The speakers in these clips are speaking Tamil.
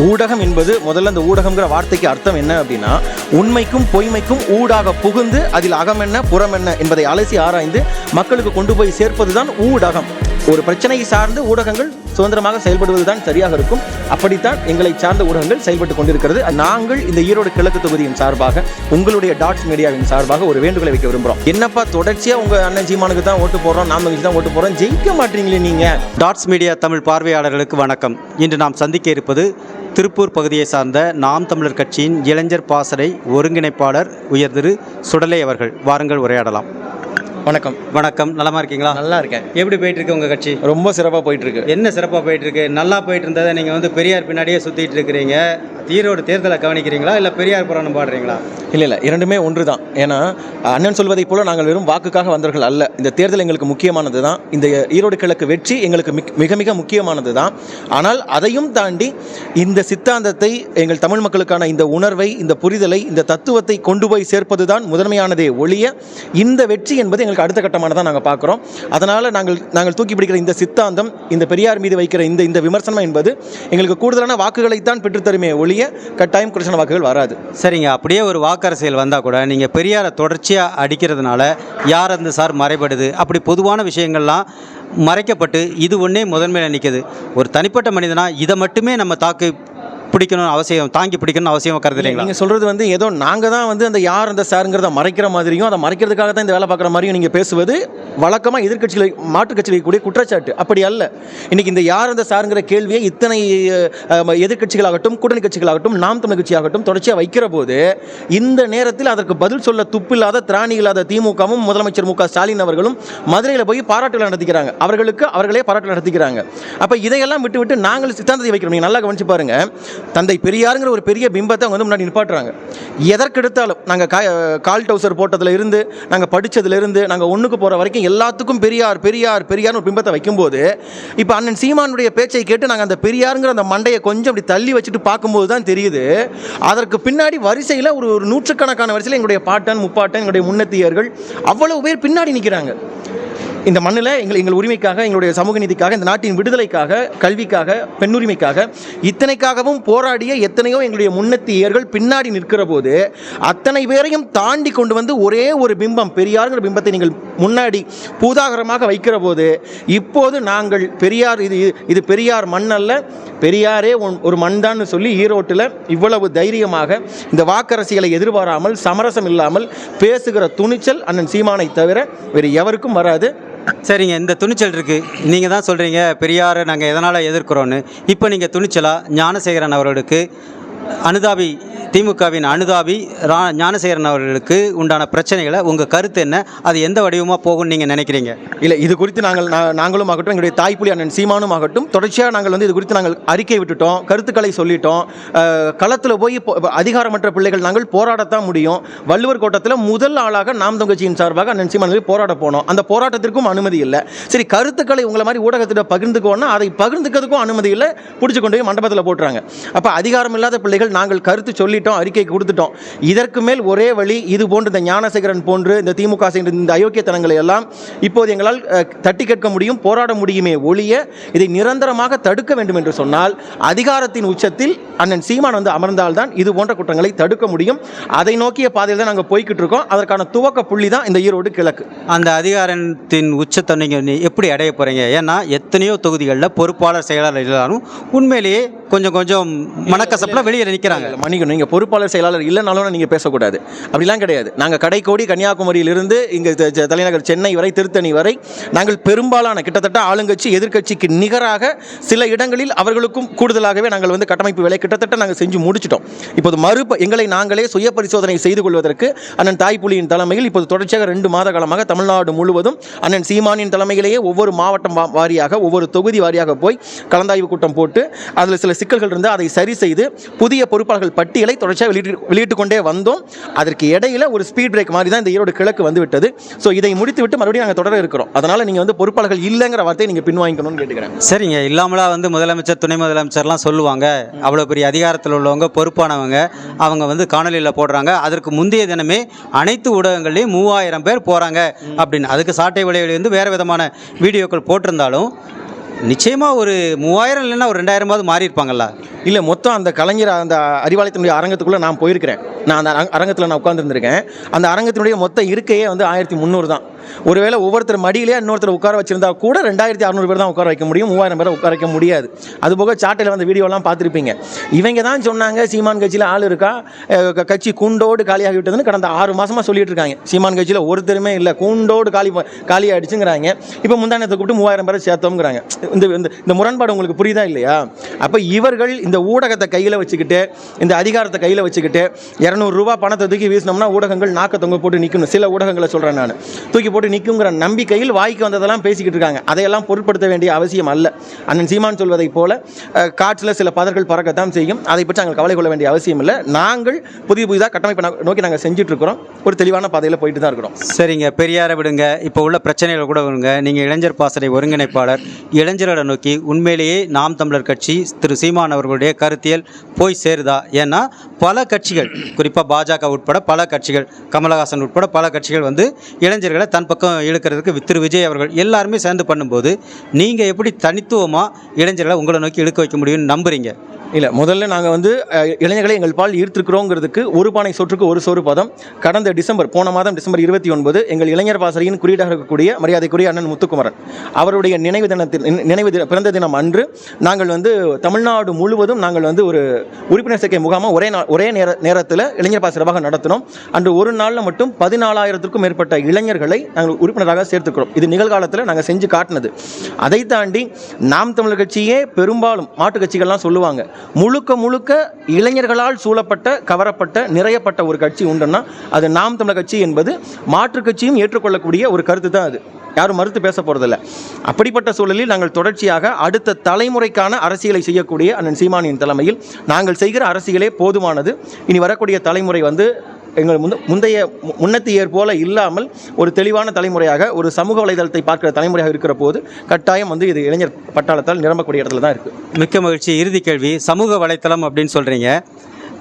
ஊடகம் என்பது முதல்ல அந்த ஊடகம்ங்கிற வார்த்தைக்கு அர்த்தம் என்ன அப்படின்னா உண்மைக்கும் பொய்மைக்கும் ஊடாக புகுந்து அதில் அகம் என்ன புறம் என்ன என்பதை அலசி ஆராய்ந்து மக்களுக்கு கொண்டு போய் சேர்ப்பதுதான் ஊடகம். ஒரு பிரச்சனையை சார்ந்து ஊடகங்கள் சுதந்திரமாக செயல்படுவதுதான் சரியாக இருக்கும். அப்படித்தான் எங்களை சார்ந்த ஊடகங்கள் செயல்பட்டு கொண்டிருக்கிறது. நாங்கள் இந்த ஈரோடு கிழக்கு தொகுதியின் சார்பாக உங்களுடைய டாட்ஸ் மீடியாவின் சார்பாக ஒரு வேண்டுகோளை வைக்க விரும்புகிறோம் என்னப்பா தொடர்ச்சியாக உங்கள் அண்ணன் ஜீமானுக்கு தான் ஓட்டு போடுறோம் நாம் தங்கச்சி தான் ஓட்டு போகிறோம் ஜெயிக்க மாட்டீங்களே நீங்கள் டாட்ஸ் மீடியா தமிழ் பார்வையாளர்களுக்கு வணக்கம். இன்று நாம் சந்திக்க இருப்பது திருப்பூர் பகுதியை சார்ந்த நாம் தமிழர் கட்சியின் இளைஞர் பாசறை ஒருங்கிணைப்பாளர் உயர் திரு சுடலை அவர்கள் வாருங்கள் உரையாடலாம். வணக்கம். வணக்கம். நலமா இருக்கீங்களா? நல்லா இருக்கேன். எப்படி போயிட்டு இருக்கு உங்க கட்சி? ரொம்ப சிறப்பாக போயிட்டு இருக்கு என்ன சிறப்பாக போயிட்டு இருக்கு நல்லா போயிட்டு இருந்ததை நீங்கள் வந்து பெரியார் பின்னாடியே சுற்றிட்டு இருக்கிறீங்க. ஈரோடு தேர்தலை கவனிக்கிறீங்களா? இல்லை பெரியார் புராணம் பாடுறீங்களா? இல்லை இல்லை. இரண்டுமே ஒன்று தான் ஏன்னா அண்ணன் சொல்வதைப் போல நாங்கள் வெறும் வாக்குக்காக வந்தவர்கள் அல்ல. இந்த தேர்தல் எங்களுக்கு முக்கியமானது தான் இந்த ஈரோடு கிழக்கு வெற்றி எங்களுக்கு மிக்- மிக மிக முக்கியமானது தான் ஆனால் அதையும் தாண்டி இந்த சித்தாந்தத்தை எங்கள் தமிழ் மக்களுக்கான இந்த உணர்வை இந்த புரிதலை இந்த தத்துவத்தை கொண்டு போய் சேர்ப்பது தான் முதன்மையானதே ஒழிய இந்த வெற்றி என்பது விஷயங்களுக்கு அடுத்த கட்டமானதான் நாங்கள் பார்க்குறோம் அதனால் நாங்கள் நாங்கள் தூக்கி பிடிக்கிற இந்த சித்தாந்தம் இந்த பெரியார் மீது வைக்கிற இந்த இந்த விமர்சனம் என்பது எங்களுக்கு கூடுதலான வாக்குகளைத்தான் பெற்றுத்தருமே ஒழிய கட்டாயம் குறிச்சன வாக்குகள் வராது. சரிங்க. அப்படியே ஒரு வாக்கரசியல் வந்தால் கூட நீங்கள் பெரியாரை தொடர்ச்சியாக அடிக்கிறதுனால யார் அந்த சார் மறைபடுது? அப்படி பொதுவான விஷயங்கள்லாம் மறைக்கப்பட்டு இது ஒன்றே முதன்மையில் நிற்கிது ஒரு தனிப்பட்ட மனிதனா இதை மட்டுமே நம்ம தாக்கு பிடிக்கணும்னு அவசியம் தாங்கி பிடிக்கணும்னு அவசியம் கருது இல்லைங்களா நீங்கள் சொல்கிறது வந்து ஏதோ நாங்கள் தான் வந்து அந்த யார் அந்த சாருங்கிறத மறைக்கிற மாதிரியும் அதை மறைக்கிறதுக்காக தான் இந்த வேலை பார்க்குற மாதிரியும் நீங்கள் பேசுவது வழக்கமாக எதிர்க்கட்சிகளை மாற்றுக் கட்சிகளை கூடிய குற்றச்சாட்டு. அப்படி அல்ல. இன்னைக்கு இந்த யார் அந்த சாருங்கிற கேள்வியை இத்தனை எதிர்கட்சிகளாகட்டும் எதிர்க்கட்சிகளாகட்டும் கூட்டணி கட்சிகளாகட்டும் நாம் தமிழ் கட்சியாகட்டும் தொடர்ச்சியாக வைக்கிற போது இந்த நேரத்தில் அதற்கு பதில் சொல்ல துப்பில்லாத திராணி இல்லாத திமுகவும் முதலமைச்சர் மு ஸ்டாலின் அவர்களும் மதுரையில் போய் பாராட்டுகளை நடத்திக்கிறாங்க. அவர்களுக்கு அவர்களே பாராட்டு நடத்திக்கிறாங்க. அப்போ இதையெல்லாம் விட்டு விட்டு நாங்கள் சித்தாந்தத்தை வைக்கிறோம். நீங்கள் நல்லா கவனிச்சு பாருங்க. தந்தை பெரியாருங்கிற ஒரு பெரிய பிம்பத்தை அவங்க வந்து முன்னாடி நிப்பாட்டுறாங்க. எதற்கெடுத்தாலும் நாங்கள் கா கால் டவுசர் போட்டதுல இருந்து நாங்கள் படித்ததுலேருந்து நாங்கள் ஒன்றுக்கு போகிற வரைக்கும் எல்லாத்துக்கும் பெரியார் பெரியார் பெரியார்னு ஒரு பிம்பத்தை வைக்கும்போது இப்போ அண்ணன் சீமானுடைய பேச்சை கேட்டு நாங்கள் அந்த பெரியாருங்கிற அந்த மண்டையை கொஞ்சம் அப்படி தள்ளி வச்சுட்டு பார்க்கும்போது தான் தெரியுது. அதற்கு பின்னாடி வரிசையில் ஒரு ஒரு நூற்றுக்கணக்கான வரிசையில் எங்களுடைய பாட்டன் முப்பாட்டன் எங்களுடைய முன்னத்தியர்கள் அவ்வளவு பேர் பின்னாடி நிற்கிறாங்க இந்த மண்ணில் எங்கள் எங்கள் உரிமைக்காக எங்களுடைய சமூக நீதிக்காக இந்த நாட்டின் விடுதலைக்காக கல்விக்காக பெண்ணுரிமைக்காக இத்தனைக்காகவும் போராடிய எத்தனையோ எங்களுடைய முன்னத்தியர்கள் பின்னாடி நிற்கிற போது அத்தனை பேரையும் தாண்டி கொண்டு வந்து ஒரே ஒரு பிம்பம் பெரியாருங்கிற பிம்பத்தை நீங்கள் முன்னாடி பூதாகரமாக வைக்கிற போது இப்போது நாங்கள் பெரியார் இது இது பெரியார் மண் அல்ல பெரியாரே ஒன்- ஒரு மண்தான்னு சொல்லி ஈரோட்டில் இவ்வளவு தைரியமாக இந்த வாக்கரசியலை எதிர்பாராமல் சமரசம் இல்லாமல் பேசுகிற துணிச்சல் அண்ணன் சீமானை தவிர வேறு எவருக்கும் வராது. சரிங்க இந்த துணிச்சல் இருக்குது நீங்கள் தான் சொல்கிறீங்க பெரியாரை நாங்கள் எதனால் எதிர்க்கிறோன்னு இப்போ நீங்கள் துணிச்சலா ஞானசேகரன் அவர்களுக்கு அனுதாபி திமுகவின் அனுதாபி ரா ஞானசேகரன் அவர்களுக்கு உண்டான பிரச்சனைகளை உங்கள் கருத்து என்ன? அது எந்த வடிவமாக போகும்னு நீங்கள் நினைக்கிறீங்க? இல்லை இது குறித்து நாங்கள் நாங்களும் ஆகட்டும் எங்களுடைய தாய்ப்புலி அண்ணன் சீமானும் ஆகட்டும் தொடர்ச்சியாக நாங்கள் வந்து இது குறித்து நாங்கள் அறிக்கை விட்டுட்டோம் கருத்துக்களை சொல்லிட்டோம். களத்தில் போய் அதிகாரமற்ற பிள்ளைகள் நாங்கள் போராடத்தான் முடியும். வள்ளுவர் கோட்டத்தில் முதல் ஆளாக நாம் தொங்கச்சியின் சார்பாக அண்ணன் சீமான் போராட போனோம். அந்த போராட்டத்திற்கும் அனுமதி இல்லை. சரி கருத்துக்களை உங்களை மாதிரி ஊடகத்திட்ட பகிர்ந்துக்கோன்னா அதை பகிர்ந்துக்கிறதுக்கும் அனுமதி இல்லை பிடிச்சி கொண்டு போய் மண்டபத்தில் போட்டுறாங்க. அப்போ அதிகாரம் இல்லாத பிள்ளைகள் நாங்கள் கருத்து சொல்லிட்டோம் அறிக்கை கொடுத்துட்டோம். இதற்கு மேல் ஒரே வழி இது போன்று இந்த ஞானசேகரன் போன்று இந்த திமுக இந்த அயோக்கியத்தனங்களை எல்லாம் இப்போது எங்களால் தட்டி கேட்க முடியும் போராட முடியுமே ஒழிய இதை நிரந்தரமாக தடுக்க வேண்டும் என்று சொன்னால் அதிகாரத்தின் உச்சத்தில் அண்ணன் சீமான் வந்து அமர்ந்தால்தான் இது போன்ற குற்றங்களை தடுக்க முடியும். அதை நோக்கிய பாதையில் தான் நாங்கள் போய்கிட்டு இருக்கோம். அதற்கான துவக்க புள்ளி தான் இந்த ஈரோடு கிழக்கு. அந்த அதிகாரத்தின் உச்சத்தை நீங்கள் எப்படி அடைய போகிறீங்க ஏன்னா எத்தனையோ தொகுதிகளில் பொறுப்பாளர் செயலாளர் எல்லாரும் உண்மையிலேயே கொஞ்சம் கொஞ்சம் மனக்கசப்பில் வெளியே நிற்கிறாங்க மன்னிக்கணும். நீங்கள் பொறுப்பாளர் செயலாளர் இல்லைனாலும் நீங்கள் பேசக்கூடாது. அப்படிலாம் கிடையாது. நாங்கள் கடைக்கோடி கன்னியாகுமரியிலிருந்து இங்கே தலைநகர் சென்னை வரை திருத்தணி வரை நாங்கள் பெரும்பாலான கிட்டத்தட்ட ஆளுங்கட்சி எதிர்க்கட்சிக்கு நிகராக சில இடங்களில் அவர்களுக்கும் கூடுதலாகவே நாங்கள் வந்து கட்டமைப்பு வேலை கிட்டத்தட்ட நாங்கள் செஞ்சு முடிச்சிட்டோம். இப்போது மறு எங்களை நாங்களே சுய பரிசோதனை செய்து கொள்வதற்கு அண்ணன் தாய்ப்புலியின் தலைமையில் இப்போது தொடர்ச்சியாக ரெண்டு மாத காலமாக தமிழ்நாடு முழுவதும் அண்ணன் சீமானின் தலைமையிலேயே ஒவ்வொரு மாவட்டம் வாரியாக ஒவ்வொரு தொகுதி வாரியாக போய் கலந்தாய்வு கூட்டம் போட்டு அதில் சில சிக்கல்கள் இருந்து அதை சரி செய்து புதிய பொறுப்பாளர்கள் பட்டியலை தொடர்ச்சியாக வெளியிட்டு வெளியிட்டு கொண்டே வந்தோம். அதற்கு இடையில ஒரு ஸ்பீட் பிரேக் மாதிரி தான் இந்த ஈரோடு கிழக்கு வந்து விட்டது ஸோ இதை முடித்து விட்டு மறுபடியும் நாங்கள் தொடர இருக்கிறோம். அதனால் நீங்கள் வந்து பொறுப்பாளர்கள் இல்லைங்கிற வார்த்தையை நீங்கள் பின்வாங்கிக்கணும்னு கேட்டுக்கிறேன். சரிங்க. இல்லாமலா வந்து முதலமைச்சர் துணை முதலமைச்சர்லாம் சொல்லுவாங்க. அவ்வளோ பெரிய அதிகாரத்தில் உள்ளவங்க பொறுப்பானவங்க அவங்க வந்து காணொலியில் போடுறாங்க. அதற்கு முந்தைய தினமே அனைத்து ஊடகங்கள்லேயும் மூவாயிரம் பேர் போகிறாங்க அப்படின்னு. அதுக்கு சாட்டை விளையாடி வந்து வேறு விதமான வீடியோக்கள் போட்டிருந்தாலும் நிச்சயமாக ஒரு மூவாயிரம் இல்லைன்னா ஒரு ரெண்டாயிரமாவது மாறி இருப்பாங்கல்ல இல்லை மொத்தம் அந்த கலைஞர் அந்த அறிவாலயத்தினுடைய அரங்கத்துக்குள்ளே நான் போயிருக்கிறேன். நான் அந்த அரங்கத்தில் நான் உட்காந்துருந்துருக்கேன் அந்த அரங்கத்தினுடைய மொத்த இருக்கையே வந்து ஆயிரத்தி முந்நூறு தான். ஒருவேளை ஒவ்வொருத்தர் மடியிலே இன்னொருத்தர் உட்கார வச்சிருந்தா கூட ரெண்டாயிரத்தி அறநூறு பேர் தான் உட்கார வைக்க முடியும் மூவாயிரம் பேர் உட்கார வைக்க முடியாது. அதுபோக சாட்டையில் வந்த வீடியோலாம் பார்த்துருப்பீங்க. இவங்க தான் சொன்னாங்க சீமான் கட்சியில் ஆள் இருக்கா? கட்சி கூண்டோடு காலியாகி விட்டதுன்னு கடந்த ஆறு மாதமாக சொல்லிட்டு இருக்காங்க சீமான் கட்சியில் ஒருத்தருமே இல்லை கூண்டோடு காலி ப- காலியாயிடுச்சுங்கிறாங்க. இப்போ முந்தானத்தை கூப்பிட்டு மூவாயிரம் பேரை சேர்த்தோங்கிறாங்க இந்த இந்த- இந்த முரண்பாடு உங்களுக்கு புரியுதா இல்லையா? அப்போ இவர்கள் இந்த ஊடகத்தை கையில் வச்சுக்கிட்டு இந்த அதிகாரத்தை கையில் வச்சுக்கிட்டு இரநூறுபா பணத்தை தூக்கி வீசினோம்னா ஊடகங்கள் நாக்க தொங்க போட்டு நிற்கணும் சில ஊடகங்களை சொல்கிறேன் நான். தூக்கி போட்டு நிற்குங்கிற நம்பிக்கையில் வாய்க்கு வந்ததெல்லாம் பேசிக்கிட்டு இருக்காங்க. அதையெல்லாம் பொருட்படுத்த வேண்டிய அவசியம் அல்ல. அண்ணன் சீமான் சொல்வதைப் போல காற்றில் சில பதர்கள் பறக்கத்தான் செய்யும். அதை பற்றி நாங்கள் கவலை கொள்ள வேண்டிய அவசியம் இல்லை. நாங்கள் புதிய புதிதாக கட்டமைப்பை நோக்கி நாங்கள் செஞ்சுட்டு இருக்கிறோம் ஒரு தெளிவான பாதையில் போயிட்டு தான் இருக்கிறோம். சரிங்க. பெரியாரை விடுங்க. இப்போ உள்ள பிரச்சனைகள் கூட விடுங்க. நீங்கள் இளைஞர் பாசறை ஒருங்கிணைப்பாளர் இளைஞர்களை நோக்கி உண்மையிலேயே நாம் தமிழர் கட்சி திரு சீமான் அவர்களுடைய கருத்தியல் போய் சேருதா? ஏன்னா பல கட்சிகள் குறிப்பாக பாஜக உட்பட பல கட்சிகள் கமலஹாசன் உட்பட பல கட்சிகள் வந்து இளைஞர்களை தன் பக்கம் இழுக்கிறதுக்கு திரு விஜய் அவர்கள் எல்லாருமே சேர்ந்து பண்ணும்போது நீங்கள் எப்படி தனித்துவமாக இளைஞர்களை உங்களை நோக்கி இழுக்க வைக்க முடியும்னு நம்புறீங்க? இல்லை முதல்ல நாங்கள் வந்து இளைஞர்களை எங்கள் பால் ஈர்த்திருக்கிறோங்கிறதுக்கு ஒரு பானை சொற்றுக்கு ஒரு சோறு பதம். கடந்த டிசம்பர் போன மாதம் டிசம்பர் இருபத்தி ஒன்பது எங்கள் இளைஞர் பாசறையின் குறியீடாக இருக்கக்கூடிய மரியாதைக்குரிய அண்ணன் முத்துக்குமரன். அவருடைய நினைவு தினத்தில் நினைவு தின பிறந்த தினம் அன்று நாங்கள் வந்து தமிழ்நாடு முழுவதும் நாங்கள் வந்து ஒரு உறுப்பினர் சேர்க்கை முகாமாக ஒரே நாள் ஒரே நேர நேரத்தில் இளைஞர் பாசறைவாக நடத்தினோம். அன்று ஒரு நாளில் மட்டும் பதினாலாயிரத்திற்கும் மேற்பட்ட இளைஞர்களை நாங்கள் உறுப்பினராக சேர்த்துக்கிறோம். இது நிகழ்காலத்தில் நாங்கள் செஞ்சு காட்டினது. அதை தாண்டி நாம் தமிழர் கட்சியே பெரும்பாலும் மாட்டு கட்சிகள்லாம் சொல்லுவாங்க. முழுக்க முழுக்க இளைஞர்களால் சூழப்பட்ட கவரப்பட்ட நிறையப்பட்ட ஒரு கட்சி உண்டுன்னா அது நாம் தமிழர் கட்சி என்பது மாற்றுக் கட்சியும் ஏற்றுக்கொள்ளக்கூடிய ஒரு கருத்து தான் அது. யாரும் மறுத்து பேச போகிறதில்ல அப்படிப்பட்ட சூழலில் நாங்கள் தொடர்ச்சியாக அடுத்த தலைமுறைக்கான அரசியலை செய்யக்கூடிய அண்ணன் சீமானியின் தலைமையில் நாங்கள் செய்கிற அரசியலே போதுமானது. இனி வரக்கூடிய தலைமுறை வந்து எங்கள் முந்த முந்தைய முன்னத்தியர் போல இல்லாமல் ஒரு தெளிவான தலைமுறையாக ஒரு சமூக வலைதளத்தை பார்க்கிற தலைமுறையாக இருக்கிற போது கட்டாயம் வந்து இது இளைஞர் பட்டாளத்தால் நிரம்பக்கூடிய இடத்துல தான் இருக்குது மிக்க மகிழ்ச்சி. இறுதி கேள்வி. சமூக வலைத்தளம் அப்படின்னு சொல்கிறீங்க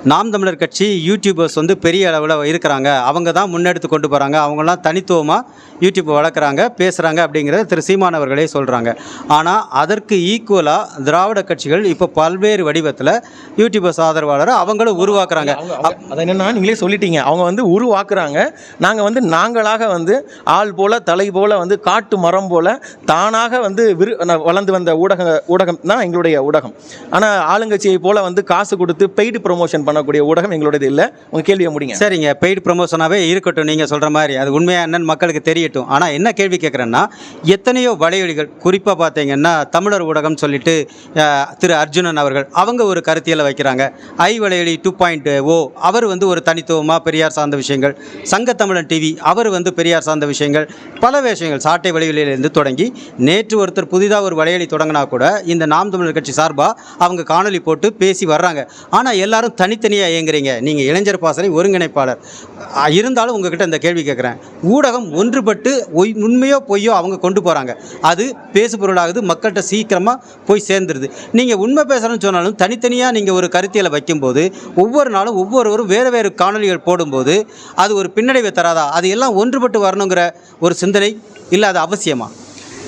நாம் தமிழர் கட்சி யூடியூபர்ஸ் வந்து பெரிய அளவில் இருக்கிறாங்க. அவங்க தான் முன்னெடுத்து கொண்டு போகிறாங்க அவங்களாம் தனித்துவமாக யூடியூப் வளர்க்குறாங்க பேசுகிறாங்க அப்படிங்கிறத திரு சீமான் அவர்களே சொல்கிறாங்க ஆனால் அதற்கு ஈக்குவலாக திராவிட கட்சிகள் இப்போ பல்வேறு வடிவத்தில் யூடியூபர்ஸ் ஆதரவாளரை அவங்களும் உருவாக்குறாங்க. அது என்னென்னா நீங்களே சொல்லிட்டீங்க. அவங்க வந்து உருவாக்குறாங்க. நாங்கள் வந்து நாங்களாக வந்து ஆள் போல் தலை போல் வந்து காட்டு மரம் போல் தானாக வந்து விரு வளர்ந்து வந்த ஊடக ஊடகம் தான் எங்களுடைய ஊடகம். ஆனால் ஆளுங்கட்சியை போல் வந்து காசு கொடுத்து பெய்டு ப்ரொமோஷன் பண்ணக்கூடிய ஊடகம் எங்களுடையது இல்லை. உங்கள் கேள்வியை முடிங்க. சரிங்க. பெய்டு ப்ரொமோஷனாகவே இருக்கட்டும் நீங்கள் சொல்கிற மாதிரி. அது உண்மையாக என்னன்னு மக்களுக்கு தெரியட்டும். ஆனால் என்ன கேள்வி கேட்குறேன்னா எத்தனையோ வலையொலிகள் குறிப்பாக பார்த்தீங்கன்னா தமிழர் ஊடகம் சொல்லிட்டு திரு அர்ஜுனன் அவர்கள் அவங்க ஒரு கருத்தியலை வைக்கிறாங்க. ஐ வலையொலி டூ பாயிண்ட் ஓ அவர் வந்து ஒரு தனித்துவமாக பெரியார் சார்ந்த விஷயங்கள். சங்க தமிழன் டிவி அவர் வந்து பெரியார் சார்ந்த விஷயங்கள். பல விஷயங்கள் சாட்டை வலையொலியிலிருந்து தொடங்கி நேற்று ஒருத்தர் புதிதாக ஒரு வலையொலி தொடங்கினா கூட இந்த நாம் தமிழர் கட்சி சார்பாக அவங்க காணொலி போட்டு பேசி வர்றாங்க. ஆனால் எல்லாரும் தனி தனித்தனியாக இயங்குறீங்க. நீங்கள் இளைஞர் பாசறை ஒருங்கிணைப்பாளர். இருந்தாலும் உங்ககிட்ட இந்த கேள்வி கேட்குறேன் ஊடகம் ஒன்றுபட்டு ஒய் உண்மையோ பொய்யோ அவங்க கொண்டு போகிறாங்க அது பேசுபொருளாகுது மக்கள்கிட்ட சீக்கிரமாக போய் சேர்ந்துருது. நீங்கள் உண்மை பேசுகிறேன்னு சொன்னாலும் தனித்தனியாக நீங்கள் ஒரு கருத்தியில் வைக்கும்போது ஒவ்வொரு நாளும் ஒவ்வொருவரும் வேறு வேறு காணொலிகள் போடும்போது அது ஒரு பின்னடைவை தராதா? அது எல்லாம் ஒன்றுபட்டு வரணுங்கிற ஒரு சிந்தனை இல்லை அது அவசியமா?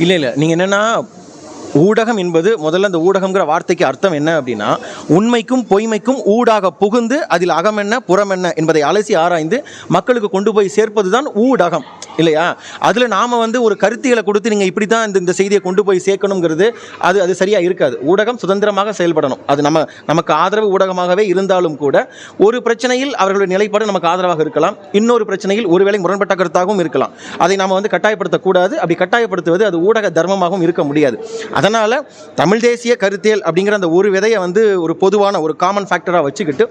இல்லை இல்லை. நீங்கள் என்னென்னா ஊடகம் என்பது முதல்ல அந்த ஊடகம்ங்கிற வார்த்தைக்கு அர்த்தம் என்ன அப்படின்னா உண்மைக்கும் பொய்மைக்கும் ஊடாக புகுந்து அதில் அகம் என்ன புறம் என்ன என்பதை அலசி ஆராய்ந்து மக்களுக்கு கொண்டு போய் சேர்ப்பது தான் ஊடகம். இல்லையா? அதில் நாம் வந்து ஒரு கருத்தியலை கொடுத்து நீங்கள் இப்படி தான் இந்த இந்த செய்தியை கொண்டு போய் சேர்க்கணுங்கிறது அது அது சரியாக இருக்காது. ஊடகம் சுதந்திரமாக செயல்படணும். அது நம்ம நமக்கு ஆதரவு ஊடகமாகவே இருந்தாலும் கூட ஒரு பிரச்சனையில் அவர்களுடைய நிலைப்பாடு நமக்கு ஆதரவாக இருக்கலாம். இன்னொரு பிரச்சனையில் ஒருவேளை முரண்பட்ட கருத்தாகவும் இருக்கலாம். அதை நாம் வந்து கட்டாயப்படுத்தக்கூடாது. அப்படி கட்டாயப்படுத்துவது அது ஊடக தர்மமாகவும் இருக்க முடியாது. அதனால் தமிழ் தேசிய கருத்தியல் அப்படிங்கிற அந்த ஒரு விதையை வந்து ஒரு பொதுவான ஒரு காமன் ஃபேக்டராக வச்சுக்கிட்டு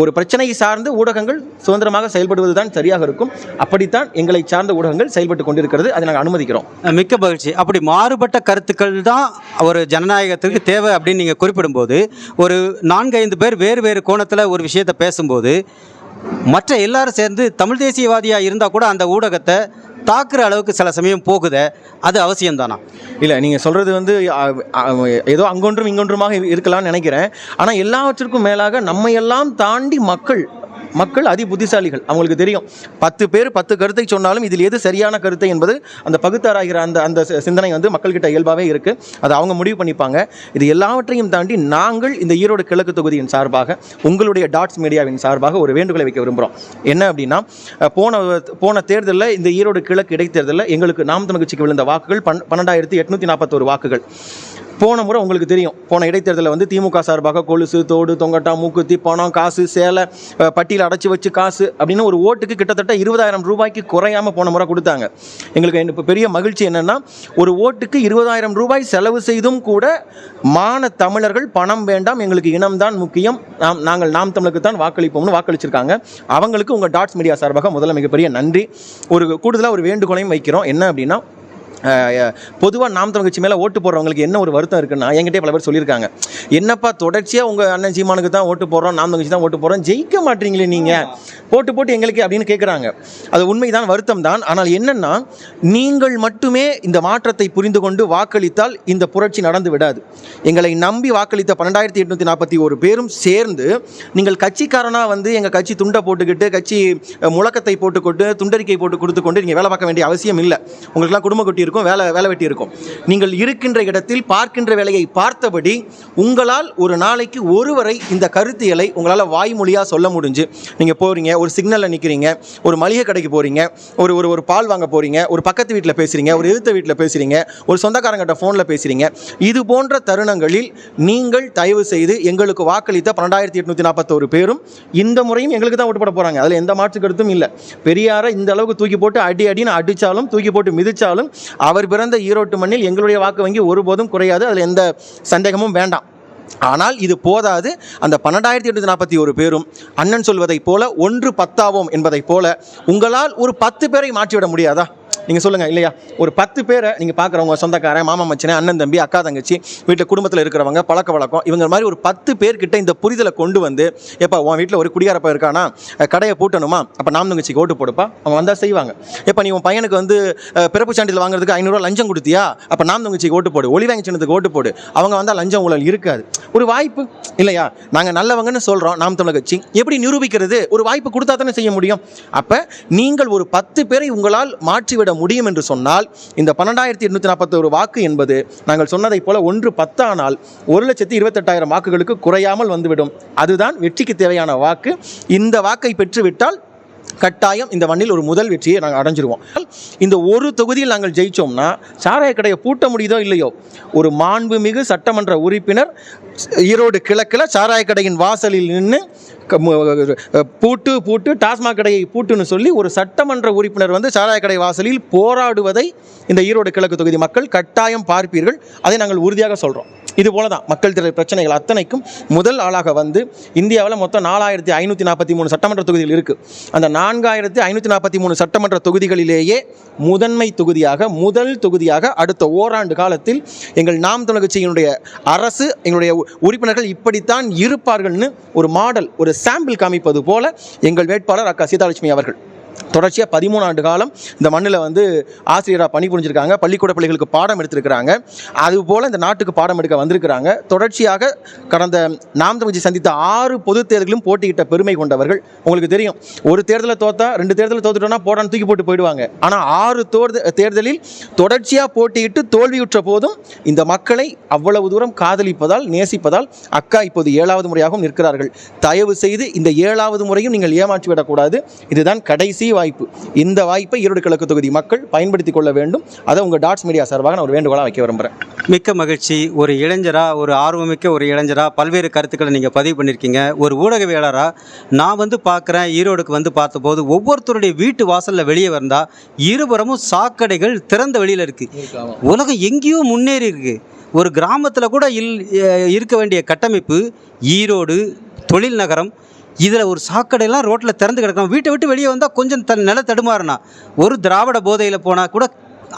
ஒரு பிரச்சனையை சார்ந்து ஊடகங்கள் சுதந்திரமாக செயல்படுவது தான் சரியாக இருக்கும். அப்படித்தான் எங்களை சார்ந்த ஊடகங்கள் செயல்பட்டு கொண்டிருக்கிறது. அதை நாங்கள் அனுமதிக்கிறோம். மிக்க மகிழ்ச்சி. அப்படி மாறுபட்ட கருத்துக்கள் தான் ஒரு ஜனநாயகத்திற்கு தேவை அப்படின்னு நீங்கள் குறிப்பிடும்போது ஒரு நான்கு ஐந்து பேர் வேறு வேறு கோணத்தில் ஒரு விஷயத்தை பேசும்போது மற்ற எல்லாரும் சேர்ந்து தமிழ் தேசியவாதியாக இருந்தால் கூட அந்த ஊடகத்தை தாக்குற அளவுக்கு சில சமயம் போகுத அது அவசியம்தானா? இல்லை நீங்கள் சொல்கிறது வந்து ஏதோ அங்கொன்றும் இங்கொன்றுமாக இருக்கலாம்னு நினைக்கிறேன். ஆனால் எல்லாவற்றிற்கும் மேலாக நம்மையெல்லாம் தாண்டி மக்கள் மக்கள் அதி புத்திசாலிகள் அவங்களுக்கு தெரியும். பத்து பேர் பத்து கருத்தை சொன்னாலும் இதில் எது சரியான கருத்தை என்பது அந்த பகுத்தாராகிற அந்த அந்த சி- சிந்தனை வந்து மக்கள்கிட்ட இயல்பாகவே இருக்குது அதை அவங்க முடிவு பண்ணிப்பாங்க. இது எல்லாவற்றையும் தாண்டி நாங்கள் இந்த ஈரோடு கிழக்கு தொகுதியின் சார்பாக உங்களுடைய டாட்ஸ் மீடியாவின் சார்பாக ஒரு வேண்டுகோளை வைக்க விரும்புகிறோம் என்ன அப்படின்னா போன போன தேர்தலில் இந்த ஈரோடு கிழக்கு இடைத்தேர்தலில் எங்களுக்கு நாம் தமிழ் கட்சிக்கு விழுந்த வாக்குகள் பன் பன்னெண்டாயிரத்தி எட்நூற்றி நாற்பத்தோரு வாக்குகள். போன முறை உங்களுக்கு தெரியும். போன இடைத்தேர்தலில் வந்து திமுக சார்பாக கொலுசு தோடு தொங்கட்டா மூக்குத்தி பணம் காசு சேலை பட்டியல் அடைச்சி வச்சு காசு அப்படின்னு ஒரு ஓட்டுக்கு கிட்டத்தட்ட இருபதாயிரம் ரூபாய்க்கு குறையாம போன முறை கொடுத்தாங்க. எங்களுக்கு இப்போ பெரிய மகிழ்ச்சி என்னன்னா ஒரு ஓட்டுக்கு இருபதாயிரம் ரூபாய் செலவு செய்தும் கூட மான தமிழர்கள் பணம் வேண்டாம் எங்களுக்கு இனம்தான் முக்கியம். நாம் நாங்கள் நாம் தமிழுக்கு தான் வாக்களிப்போம்னு வாக்களிச்சிருக்காங்க. அவங்களுக்கு உங்கள் டாட்ஸ் மீடியா சார்பாக முதல்ல மிகப்பெரிய நன்றி. ஒரு கூடுதலாக ஒரு வேண்டுகோளையும் வைக்கிறோம். என்ன அப்படின்னா பொதுவாக நாம் தமிழ் கட்சி மேலே ஓட்டு போடுறவங்களுக்கு என்ன ஒரு வருத்தம் இருக்குன்னா என்கிட்டே பல பேர் சொல்லியிருக்காங்க. என்னப்பா தொடர்ச்சியாக உங்கள் அண்ணன் சீமானுக்கு தான் ஓட்டு போடுறோம் நாம் தமிழ் கட்சி தான் ஓட்டு போடுறோம் ஜெயிக்க மாட்டீங்களே நீங்கள் போட்டு போட்டு எங்களுக்கு அப்படின்னு கேட்குறாங்க அது உண்மைதான் வருத்தம் தான். ஆனால் என்னென்னா நீங்கள் மட்டுமே இந்த மாற்றத்தை புரிந்து கொண்டு வாக்களித்தால் இந்த புரட்சி நடந்து விடாது. எங்களை நம்பி வாக்களித்த பன்னெண்டாயிரத்தி எட்நூற்றி நாற்பத்தி ஒரு பேரும் சேர்ந்து நீங்கள் கட்சிக்காரனாக வந்து எங்கள் கட்சி துண்டை போட்டுக்கிட்டு கட்சி முழக்கத்தை போட்டுக்கொண்டு துண்டறிக்கை போட்டு கொடுத்து கொண்டு நீங்கள் வேலை பார்க்க வேண்டிய அவசியம் இல்லை. உங்களுக்குலாம் குடும்ப குட்டி இருக்கும் வேலை வேலை வெட்டி இருக்கும். நீங்கள் இருக்கின்ற இடத்தில் பார்க்கின்ற வேலையை பார்த்தபடி உங்களால் ஒரு நாளைக்கு ஒருவரை இந்த கருத்தியலை உங்களால் வாய்மொழியாக சொல்ல முடிஞ்சு. நீங்கள் போகிறீங்க ஒரு சிக்னலில் நிற்கிறீங்க ஒரு மளிகை கடைக்கு போகிறீங்க ஒரு ஒரு ஒரு பால் வாங்க போகிறீங்க ஒரு பக்கத்து வீட்டில் பேசுகிறீங்க ஒரு எதிர்த்த வீட்டில் பேசுகிறீங்க ஒரு சொந்தக்காரங்கிட்ட ஃபோனில் பேசுகிறீங்க இது போன்ற தருணங்களில் நீங்கள் தயவு செய்து எங்களுக்கு வாக்களித்த பன்னெண்டாயிரத்தி எட்நூற்றி நாற்பத்தோரு பேரும் இந்த முறையும் எங்களுக்கு தான் ஓட்டு போட போகிறாங்க அதில் எந்த மாற்று கருத்தும் இல்லை. பெரியாரை இந்த அளவுக்கு தூக்கி போட்டு அடி அடின்னு அடித்தாலும் தூக்கி போட்டு மிதிச்சாலும் அவர் பிறந்த ஈரோட்டு மண்ணில் எங்களுடைய வாக்கு வங்கி ஒருபோதும் குறையாது. அதில் எந்த சந்தேகமும் வேண்டாம். ஆனால் இது போதாது. அந்த பன்னெண்டாயிரத்தி எட்நூற்றி நாற்பத்தி ஒரு பேரும் அண்ணன் சொல்வதைப் போல ஒன்று பத்தாவோம் என்பதைப் போல உங்களால் ஒரு பத்து பேரை மாற்றிவிட முடியாதா? நீங்கள் சொல்லுங்கள் இல்லையா? ஒரு பத்து பேரை நீங்கள் பார்க்குறவங்க சொந்தக்காரன் மாமா மச்சனை அண்ணன் தம்பி அக்கா தங்கச்சி வீட்டில் குடும்பத்தில் இருக்கிறவங்க பழக்க வழக்கம் இவங்க மாதிரி ஒரு பத்து பேர்கிட்ட இந்த புரிதலை கொண்டு வந்து எப்போ உன் வீட்டில் ஒரு குடியாரப்ப இருக்கானா? கடையை பூட்டணுமா? அப்போ நாம் தங்கச்சிக்கு ஓட்டு போடுப்பா. அவன் வந்தால் செய்வாங்க. எப்போ நீ உன் பையனுக்கு வந்து பிறப்பு சான்றிதழ் வாங்குறதுக்கு ஐநூறுரூவா லஞ்சம் கொடுத்தியா? அப்போ நாம் தங்கச்சிக்கு ஓட்டு போடு. ஒளி வாங்கி சின்னத்துக்கு ஓட்டு போடு. அவங்க வந்தால் லஞ்சம் ஊழல் இருக்காது. ஒரு வாய்ப்பு இல்லையா? நாங்கள் நல்லவங்கன்னு சொல்கிறோம் நாம் தமிழக கட்சி. எப்படி நிரூபிக்கிறது? ஒரு வாய்ப்பு கொடுத்தா தானே செய்ய முடியும். அப்போ நீங்கள் ஒரு பத்து பேரை உங்களால் மாற்றி மாற்றிவிட முடியும் என்று சொன்னால் இந்த பன்னெண்டாயிரத்தி எட்நூற்றி நாற்பத்தொரு வாக்கு என்பது நாங்கள் சொன்னதைப் போல ஒன்று பத்தானால் ஒரு லட்சத்தி இருபத்தெட்டாயிரம் வாக்குகளுக்கு குறையாமல் வந்துவிடும். அதுதான் வெற்றிக்கு தேவையான வாக்கு. இந்த வாக்கை பெற்றுவிட்டால் கட்டாயம் இந்த மண்ணில் ஒரு முதல் வெற்றியை நாங்கள் அடைஞ்சிருவோம். இந்த ஒரு தொகுதியில் நாங்கள் ஜெயித்தோம்னா சாராய கடையை பூட்ட முடியுதோ இல்லையோ ஒரு மாண்புமிகு சட்டமன்ற உறுப்பினர் ஈரோடு கிழக்கில் சாராய கடையின் வாசலில் நின்று க- பூட்டு பூட்டு டாஸ்மாக் கடையை பூட்டுன்னு சொல்லி ஒரு சட்டமன்ற உறுப்பினர் வந்து சாராய கடை வாசலில் போராடுவதை இந்த ஈரோடு கிழக்கு தொகுதி மக்கள் கட்டாயம் பார்ப்பீர்கள். அதை நாங்கள் உறுதியாக சொல்கிறோம் இது போல தான் மக்கள் திரள் பிரச்சனைகள் அத்தனைக்கும் முதல் ஆளாக வந்து இந்தியாவில் மொத்தம் நாலாயிரத்தி ஐநூற்றி நாற்பத்தி மூணு சட்டமன்ற தொகுதிகள் இருக்குது அந்த நான்காயிரத்தி ஐநூற்றி நாற்பத்தி மூணு சட்டமன்ற தொகுதிகளிலேயே முதன்மை தொகுதியாக முதல் தொகுதியாக அடுத்த ஓராண்டு காலத்தில் எங்கள் நாம் தொலைக்கட்சியினுடைய அரசு எங்களுடைய உ- உறுப்பினர்கள் இப்படித்தான் இருப்பார்கள்னு ஒரு மாடல் ஒரு சாம்பிள் காமிப்பது போல எங்கள் வேட்பாளர் அக்கா சீதாலட்சுமி அவர்கள். தொடர்ச்சியாக பதிமூணு ஆண்டு காலம் இந்த மண்ணில் வந்து ஆசிரியராக பணிபுரிஞ்சிருக்காங்க. பள்ளிக்கூட பிள்ளைகளுக்கு பாடம் எடுத்திருக்கிறாங்க. அதுபோல் இந்த நாட்டுக்கு பாடம் எடுக்க வந்திருக்கிறாங்க. தொடர்ச்சியாக கடந்த நாம் தமிழ்ச்சி சந்தித்த ஆறு பொது தேர்தலும் போட்டியிட்ட பெருமை கொண்டவர்கள் உங்களுக்கு தெரியும். ஒரு தேர்தலை தோத்தா ரெண்டு தேர்தலில் தோத்துட்டோம்னா போடான்னு தூக்கி போட்டு போயிடுவாங்க. ஆனால் ஆறு தோர்த தேர்தலில் தொடர்ச்சியாக போட்டியிட்டு தோல்வியுற்ற போதும் இந்த மக்களை அவ்வளவு தூரம் காதலிப்பதால் நேசிப்பதால் அக்கா இப்போது ஏழாவது முறையாகவும் நிற்கிறார்கள். தயவு செய்து இந்த ஏழாவது முறையும் நீங்கள் ஏமாற்றி விடக்கூடாது இதுதான் கடைசி வாய்ப்பு. இந்த வாய்ப்பை ஈரோடு கிழக்கு தொகுதி மக்கள் பயன்படுத்திக் கொள்ள வேண்டும். அதை உங்கள் டாட்ஸ் மீடியா சார்பாக நான் ஒரு வேண்டுகோளாக வைக்க விரும்புகிறேன் மிக்க மகிழ்ச்சி. ஒரு இளைஞராக ஒரு ஆர்வமிக்க ஒரு இளைஞராக பல்வேறு கருத்துக்களை நீங்கள் பதிவு பண்ணியிருக்கீங்க ஒரு ஊடகவியலராக நான் வந்து பார்க்குறேன் ஈரோடுக்கு வந்து பார்த்தபோது ஒவ்வொருத்தருடைய வீட்டு வாசலில் வெளியே வந்தால் இருபுறமும் சாக்கடைகள் திறந்த வெளியில் இருக்குது உலகம் எங்கேயோ முன்னேறி இருக்குது ஒரு கிராமத்தில் கூட இல் இருக்க வேண்டிய கட்டமைப்பு ஈரோடு தொழில் நகரம் இதில் ஒரு சாக்கடையெல்லாம் ரோட்டில் திறந்து கிடக்கணும் வீட்டை விட்டு வெளியே வந்தால் கொஞ்சம் த நில தடுமாறுனா ஒரு திராவிட போதையில் போனால் கூட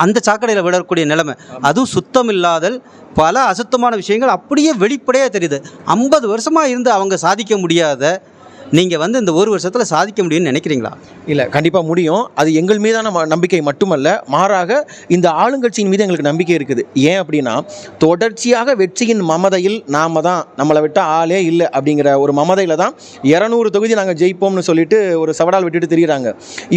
அந்த சாக்கடையில் விடக்கூடிய நிலைமை. அதுவும் சுத்தம் இல்லாதல் பல அசுத்தமான விஷயங்கள் அப்படியே வெளிப்படையாக தெரியுது. ஐம்பது வருஷமாக இருந்து அவங்க சாதிக்க முடியாத நீங்கள் வந்து இந்த ஒரு வருஷத்தில் சாதிக்க முடியும்னு நினைக்கிறீங்களா? இல்லை கண்டிப்பாக முடியும். அது எங்கள் மீதான நம்பிக்கை மட்டுமல்ல மாறாக இந்த ஆளுங்கட்சியின் மீது எங்களுக்கு நம்பிக்கை இருக்குது. ஏன் அப்படின்னா தொடர்ச்சியாக வெற்றியின் மமதையில் நாம தான் நம்மளை விட்ட ஆளே இல்லை அப்படிங்கிற ஒரு மமதையில் தான் இரநூறு தொகுதி நாங்கள் ஜெயிப்போம்னு சொல்லிட்டு ஒரு சவடால் விட்டுட்டு தெரிகிறாங்க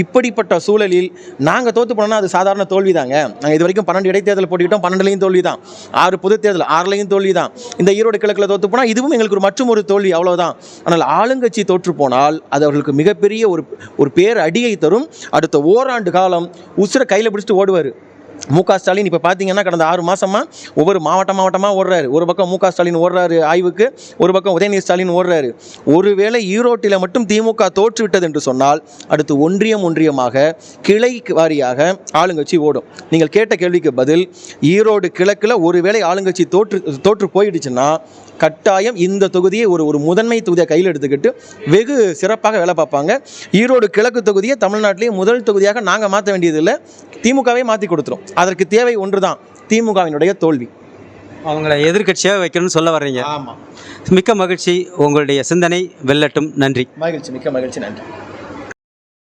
இப்படிப்பட்ட சூழலில் நாங்கள் தோத்து போனோம்னா அது சாதாரண தோல்வி தாங்க நாங்கள் இது வரைக்கும் பன்னெண்டு இடைத்தேர்தல் போட்டிக்கிட்டோம் பன்னெண்டுலையும் தோல்வி தான் ஆறு பொது தேர்தல் ஆறுலையும் தோல்வி தான் இந்த ஈரோடு கிழக்கில் தோத்து போனால் இதுவும் எங்களுக்கு ஒரு மற்றும் ஒரு தோல்வி அவ்வளோதான் ஆனால் ஆளுங்கட்சி தோற்று போனால் அது அவர்களுக்கு மிகப்பெரிய ஒரு ஒரு பேர் அடியை தரும். அடுத்த ஓராண்டு காலம் உசுரை கையில் பிடிச்சிட்டு ஓடுவார். மு க ஸ்டாலின் இப்போ பார்த்தீங்கன்னா கடந்த ஆறு மாசமா ஒவ்வொரு மாவட்ட மாவட்டமாக ஓடுறாரு. ஒரு பக்கம் மு க ஸ்டாலின் ஓடுறாரு ஆய்வுக்கு ஒரு பக்கம் உதயநிதி ஸ்டாலின் ஓடுறாரு. ஒருவேளை ஈரோட்டில் மட்டும் திமுக தோற்றுவிட்டது என்று சொன்னால் அடுத்து ஒன்றியம் ஒன்றியமாக கிளை வாரியாக ஆளுங்கட்சி ஓடும். நீங்கள் கேட்ட கேள்விக்கு பதில் ஈரோடு கிழக்கில் ஒருவேளை ஆளுங்கட்சி தோற்று தோற்று போயிடுச்சுன்னா கட்டாயம் இந்த தொகுதியை ஒரு ஒரு முதன்மை தொகுதியை கையில் எடுத்துக்கிட்டு வெகு சிறப்பாக வேலை பார்ப்பாங்க. ஈரோடு கிழக்கு தொகுதியை தமிழ்நாட்டிலேயே முதல் தொகுதியாக நாங்கள் மாற்ற வேண்டியதில்லை. திமுகவே மாற்றி கொடுத்துரும். அதற்கு தேவை ஒன்று தான் திமுகவினுடைய தோல்வி. அவங்கள எதிர்க்கட்சியாக வைக்கணும்னு சொல்ல வர்றீங்க. ஆமாம் மிக்க மகிழ்ச்சி. உங்களுடைய சிந்தனை வெல்லட்டும். நன்றி. மகிழ்ச்சி மிக்க மகிழ்ச்சி. நன்றி.